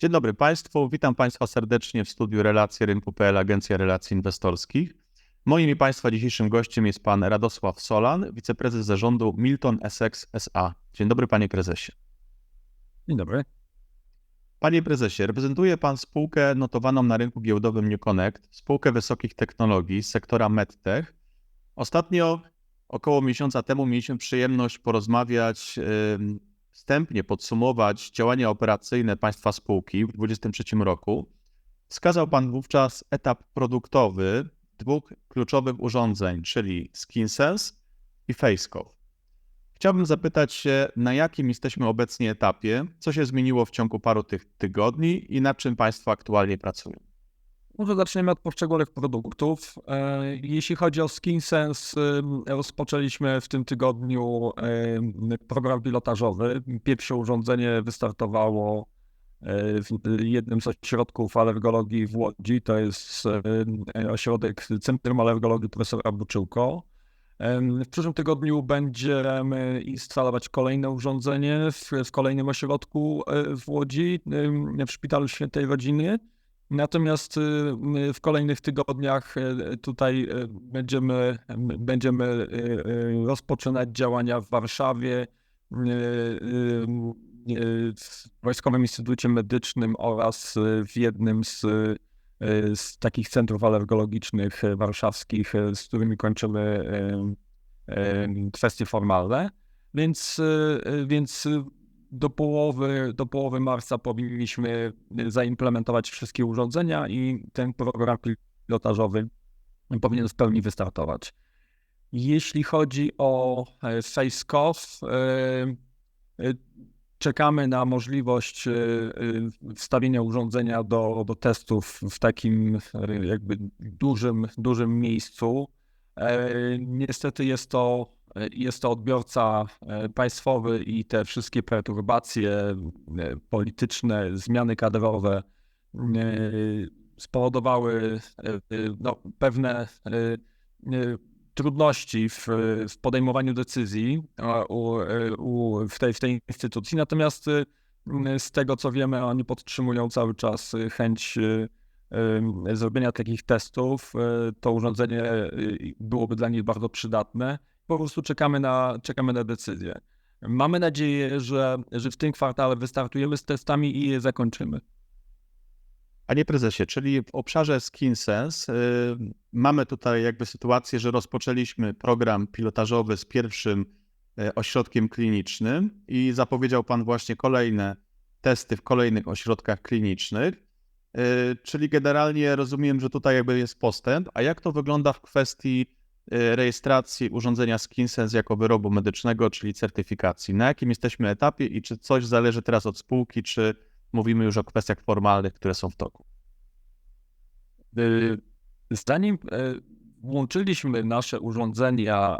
Dzień dobry Państwu, witam Państwa serdecznie w studiu Relacje Rynku.pl, Agencja Relacji Inwestorskich. Moim i Państwa dzisiejszym gościem jest Pan Radosław Solan, wiceprezes zarządu Milton Essex SA. Dzień dobry Panie Prezesie. Dzień dobry. Panie Prezesie, reprezentuje Pan spółkę notowaną na rynku giełdowym New Connect, spółkę wysokich technologii z sektora MedTech. Ostatnio, około miesiąca temu, mieliśmy przyjemność porozmawiać wstępnie podsumować działania operacyjne państwa spółki w 2023 roku, wskazał Pan wówczas etap produktowy dwóch kluczowych urządzeń, czyli SkinSense i FaceCoff. Chciałbym zapytać się, na jakim jesteśmy obecnie etapie, co się zmieniło w ciągu paru tych tygodni i nad czym Państwo aktualnie pracują? Może zaczniemy od poszczególnych produktów. E, jeśli chodzi o SkinSense, rozpoczęliśmy w tym tygodniu program pilotażowy. Pierwsze urządzenie wystartowało e, w jednym z ośrodków alergologii w Łodzi. To jest ośrodek Centrum Alergologii profesora Buczyłko. W przyszłym tygodniu będziemy instalować kolejne urządzenie w, w kolejnym ośrodku e, w Łodzi, w Szpitalu Świętej Rodziny. Natomiast y, w kolejnych tygodniach y, tutaj y, będziemy, będziemy rozpoczynać działania w Warszawie, w Wojskowym Instytucie Medycznym oraz w jednym z, z takich centrów alergologicznych warszawskich, z którymi kończymy kwestie formalne. Więc, więc do połowy, do połowy marca powinniśmy zaimplementować wszystkie urządzenia i ten program pilotażowy powinien w pełni wystartować. Jeśli chodzi o e, FaceCoff, e, e, czekamy na możliwość wstawienia urządzenia do, do testów w takim jakby dużym, dużym miejscu. Niestety jest to jest to odbiorca e, państwowy i te wszystkie perturbacje e, polityczne, zmiany kadrowe e, spowodowały no, pewne trudności w, w podejmowaniu decyzji u, u, w, tej, w tej instytucji. Natomiast z tego co wiemy, oni podtrzymują cały czas chęć zrobienia takich testów. To urządzenie byłoby dla nich bardzo przydatne po prostu czekamy na, czekamy na decyzję. Mamy nadzieję, że, że w tym kwartale wystartujemy z testami i je zakończymy. Panie prezesie, czyli w obszarze SkinSense yy, mamy tutaj jakby sytuację, że rozpoczęliśmy program pilotażowy z pierwszym yy, ośrodkiem klinicznym i zapowiedział Pan właśnie kolejne testy w kolejnych ośrodkach klinicznych. Yy, czyli generalnie rozumiem, że tutaj jakby jest postęp. A jak to wygląda w kwestii Y, rejestracji urządzenia SkinSense jako wyrobu medycznego, czyli certyfikacji. Na jakim jesteśmy etapie i czy coś zależy teraz od spółki, czy mówimy już o kwestiach formalnych, które są w toku? Y, zanim y, włączyliśmy nasze urządzenia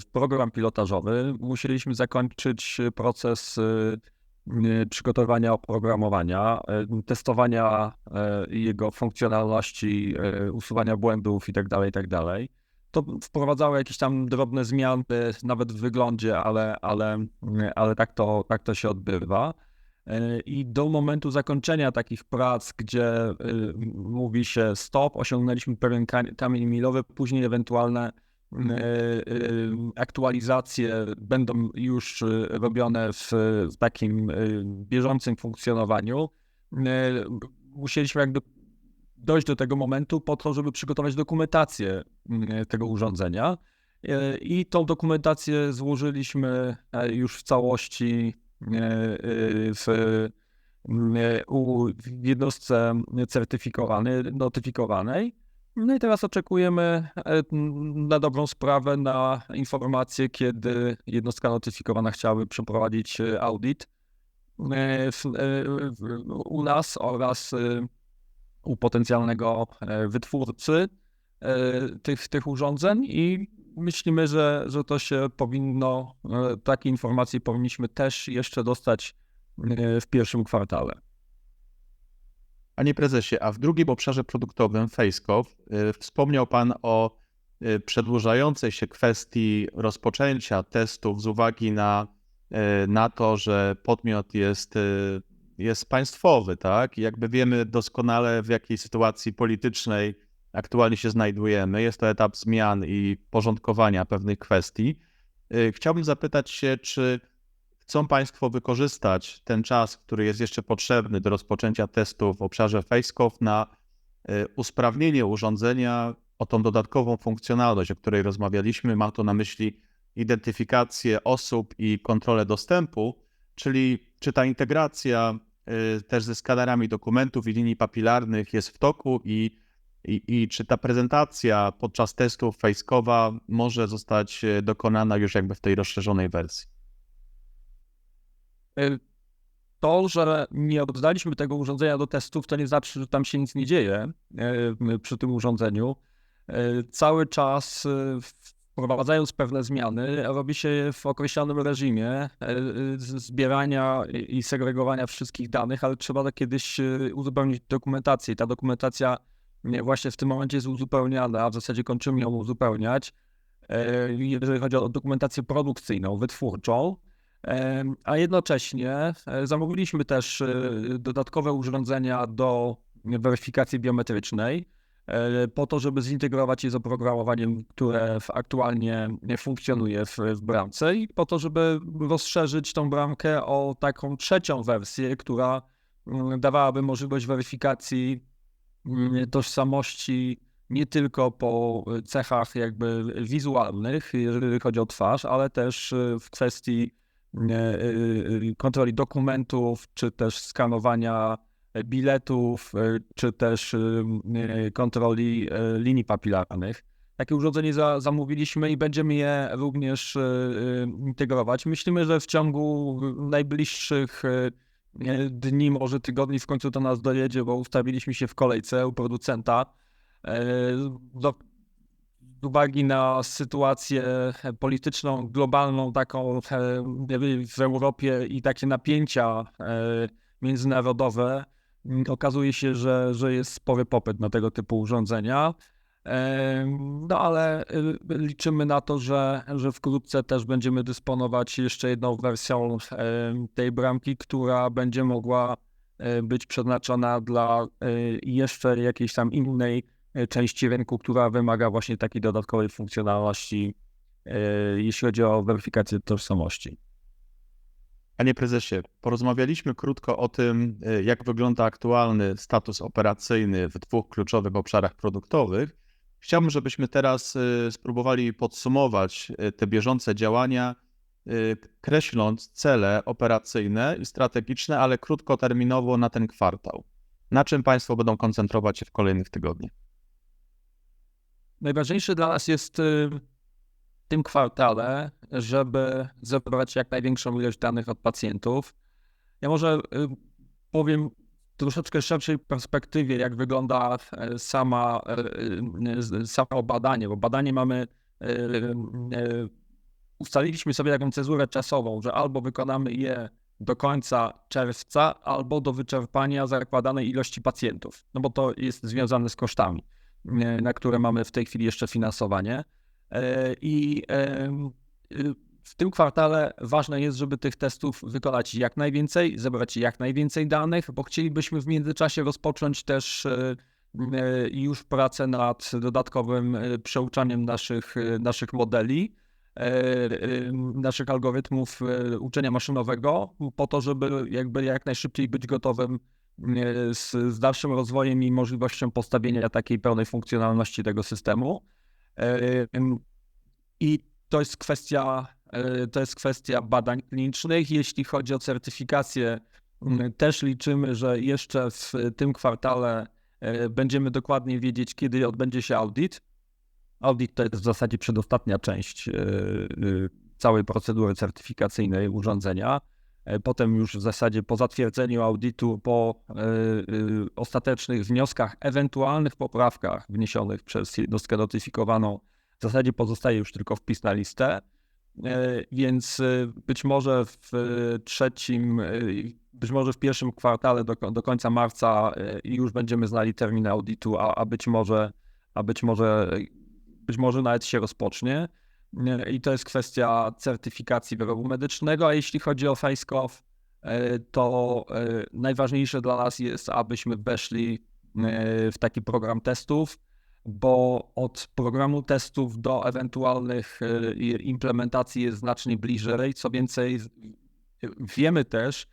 w, program pilotażowy, musieliśmy zakończyć proces przygotowania oprogramowania, testowania jego funkcjonalności, usuwania błędów itd., tak itd. To wprowadzało jakieś tam drobne zmiany, nawet w wyglądzie, ale, ale, ale tak, to, tak to się odbywa. E, I do momentu zakończenia takich prac, gdzie y, mówi się stop, osiągnęliśmy pewien kamień milowy, później ewentualne y, aktualizacje będą już robione w takim bieżącym funkcjonowaniu. Musieliśmy jakby dojść do tego momentu po to, żeby przygotować dokumentację mm, tego urządzenia. E, I tą dokumentację złożyliśmy e, już w całości e, w, mm, w jednostce certyfikowanej, notyfikowanej. No i teraz oczekujemy na dobrą sprawę na informację, kiedy jednostka notyfikowana chciałaby przeprowadzić audyt u nas oraz u potencjalnego e, wytwórcy e, tych, tych urządzeń i myślimy, że, że to się powinno, e, takie informacje powinniśmy też jeszcze dostać w pierwszym kwartale. Panie prezesie, a w drugim obszarze produktowym, FaceCoff, wspomniał Pan o przedłużającej się kwestii rozpoczęcia testów z uwagi na, na to, że podmiot jest jest państwowy, tak? I jakby wiemy doskonale, w jakiej sytuacji politycznej aktualnie się znajdujemy. Jest to etap zmian i porządkowania pewnych kwestii. Y, Chciałbym zapytać się, czy chcą Państwo wykorzystać ten czas, który jest jeszcze potrzebny do rozpoczęcia testu w obszarze FaceCoff na y, usprawnienie urządzenia o tą dodatkową funkcjonalność, o której rozmawialiśmy. Mam tu na myśli identyfikację osób i kontrolę dostępu, czyli czy ta integracja y, też ze skanerami dokumentów i linii papilarnych jest w toku i, i, i czy ta prezentacja podczas testów FaceCowa może zostać y, dokonana już jakby w tej rozszerzonej wersji. Y, To, że nie oddaliśmy tego urządzenia do testów, to nie znaczy, że tam się nic nie dzieje przy tym urządzeniu. Cały czas y, wprowadzając pewne zmiany, robi się je w określonym reżimie y, z- zbierania i segregowania wszystkich danych, ale trzeba kiedyś y, uzupełnić dokumentację. I ta dokumentacja nie, właśnie w tym momencie jest uzupełniana, a w zasadzie kończymy ją uzupełniać. Jeżeli chodzi o dokumentację produkcyjną, wytwórczą, A jednocześnie e, zamówiliśmy też e, dodatkowe urządzenia do weryfikacji biometrycznej, e, po to, żeby zintegrować je z oprogramowaniem, które aktualnie funkcjonuje w, w bramce i po to, żeby rozszerzyć tą bramkę o taką trzecią wersję, która mm, dawałaby możliwość weryfikacji mm, tożsamości nie tylko po cechach jakby wizualnych, jeżeli chodzi o twarz, ale też e, w kwestii e, e, kontroli dokumentów, czy też skanowania biletów, e, czy też e, kontroli e, linii papilarnych. Takie urządzenie za, zamówiliśmy i będziemy je również integrować. Myślimy, że w ciągu najbliższych dni, może tygodni w końcu do nas dojedzie, bo ustawiliśmy się w kolejce u producenta. Do, uwagi na sytuację polityczną, globalną, taką w Europie i takie napięcia międzynarodowe, okazuje się, że, że jest spory popyt na tego typu urządzenia. No ale y, liczymy na to, że, że wkrótce też będziemy dysponować jeszcze jedną wersją tej bramki, która będzie mogła e, być przeznaczona dla e, jeszcze jakiejś tam innej e, części rynku, która wymaga właśnie takiej dodatkowej funkcjonalności, jeśli chodzi o weryfikację tożsamości. Panie prezesie, porozmawialiśmy krótko o tym, y, jak wygląda aktualny status operacyjny w dwóch kluczowych obszarach produktowych. Chciałbym, żebyśmy teraz y, spróbowali podsumować y, te bieżące działania, kreśląc cele operacyjne i strategiczne, ale krótkoterminowo na ten kwartał. Na czym Państwo będą koncentrować się w kolejnych tygodniach? Najważniejsze dla nas jest tym kwartale, żeby zebrać jak największą ilość danych od pacjentów. Ja może y, powiem troszeczkę szerszej perspektywie, jak wygląda e, sama, e, samo badanie, bo badanie mamy, ustaliliśmy sobie taką cezurę czasową, że albo wykonamy je do końca czerwca, albo do wyczerpania zakładanej ilości pacjentów, no bo to jest związane z kosztami na które mamy w tej chwili jeszcze finansowanie. E, I y, w tym kwartale ważne jest, żeby tych testów wykonać jak najwięcej, zebrać jak najwięcej danych, bo chcielibyśmy w międzyczasie rozpocząć też e, e, już pracę nad dodatkowym przeuczaniem naszych, naszych modeli, naszych algorytmów uczenia maszynowego, po to, żeby jakby jak najszybciej być gotowym z, z dalszym rozwojem i możliwością postawienia takiej pełnej funkcjonalności tego systemu. E, I to jest kwestia, e, to jest kwestia badań klinicznych. Jeśli chodzi o certyfikację, też liczymy, że jeszcze w tym kwartale e, będziemy dokładnie wiedzieć, kiedy odbędzie się audyt. Audyt to jest w zasadzie przedostatnia część całej procedury certyfikacyjnej urządzenia. E, Potem już w zasadzie po zatwierdzeniu audytu, po e, e, ostatecznych wnioskach, ewentualnych poprawkach wniesionych przez jednostkę notyfikowaną, w zasadzie pozostaje już tylko wpis na listę. Więc być może w trzecim, być może w pierwszym kwartale do, do końca marca już będziemy znali termin audytu, a, a być może, a być może, być może nawet się rozpocznie. I to jest kwestia certyfikacji wyrobu medycznego, a jeśli chodzi o FaceCoff, e, to e, najważniejsze dla nas jest, abyśmy weszli e, w taki program testów, bo od programu testów do ewentualnych implementacji jest znacznie bliżej. Co więcej, wiemy też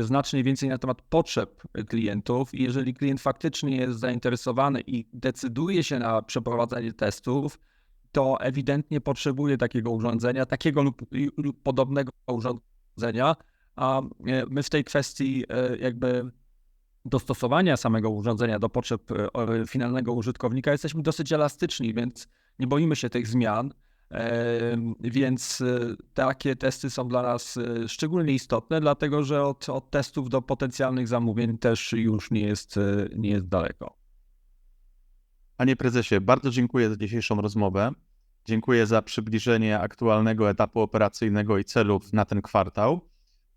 znacznie więcej na temat potrzeb klientów i jeżeli klient faktycznie jest zainteresowany i decyduje się na przeprowadzenie testów, to ewidentnie potrzebuje takiego urządzenia, takiego lub, lub podobnego urządzenia, a e, my w tej kwestii e, jakby dostosowania samego urządzenia do potrzeb e, finalnego użytkownika jesteśmy dosyć elastyczni, więc nie boimy się tych zmian. Więc takie testy są dla nas szczególnie istotne, dlatego że od, od testów do potencjalnych zamówień też już nie jest, nie jest daleko. Panie prezesie, bardzo dziękuję za dzisiejszą rozmowę. Dziękuję za przybliżenie aktualnego etapu operacyjnego i celów na ten kwartał.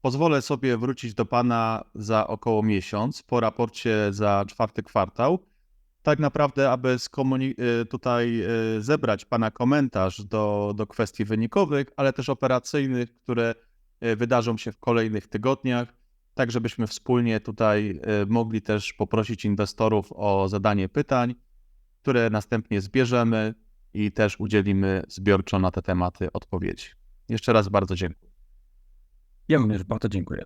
Pozwolę sobie wrócić do Pana za około miesiąc po raporcie za czwarty kwartał. Tak naprawdę, aby y, tutaj y, zebrać Pana komentarz do, do kwestii wynikowych, ale też operacyjnych, które y, wydarzą się w kolejnych tygodniach, tak żebyśmy wspólnie tutaj mogli też poprosić inwestorów o zadanie pytań które następnie zbierzemy i też udzielimy zbiorczo na te tematy odpowiedzi. Jeszcze raz bardzo dziękuję. Ja również bardzo dziękuję.